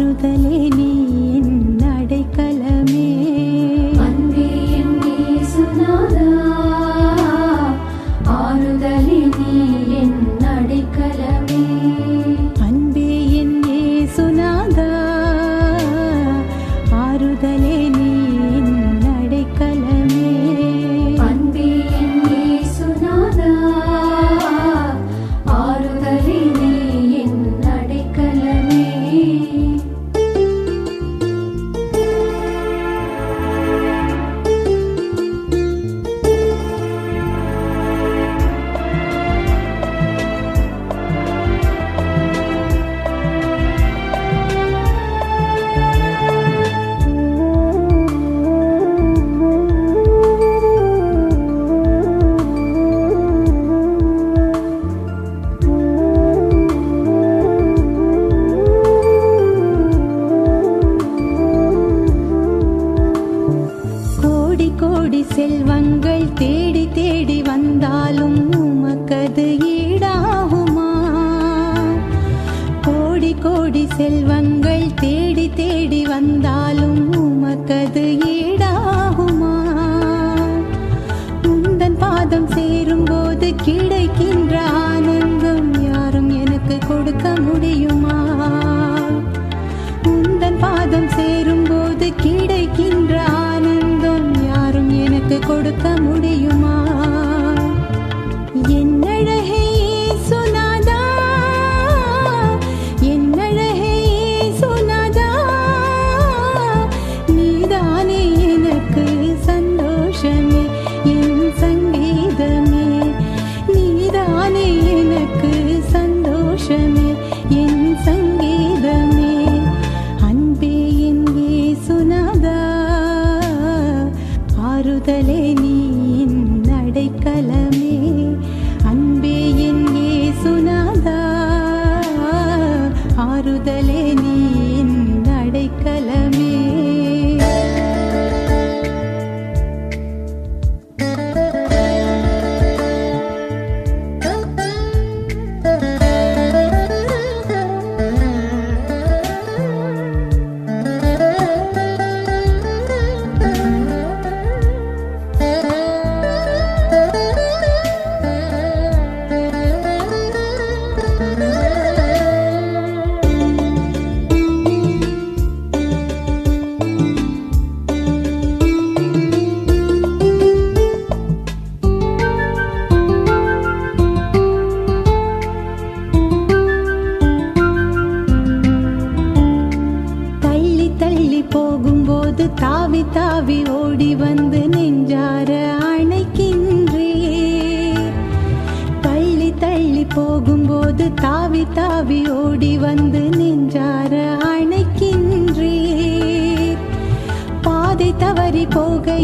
మారుదలేని ஈடாகுமா? கோடி கோடி செல்வங்கள் தேடி தேடி வந்தாலும் உமக்கது ஈடாகுமா? உந்தன் பாதம் சேரும் போது கிடைக்கின்ற ஆனந்தம் யாரும் எனக்கு கொடுக்க முடியுமா? உந்தன் பாதம் சேரும் போது கிடைக்கின்ற ஆனந்தம் யாரும் எனக்கு கொடுக்க முடியுமா? போகும்போது தாவி தாவி ஓடி வந்து நெஞ்சார அணைக்கின்றே தள்ளி தள்ளி போகும்போது தாவி தாவி ஓடி வந்து நெஞ்சார அணைக்கின்றே பாதை தவறி போகையிலே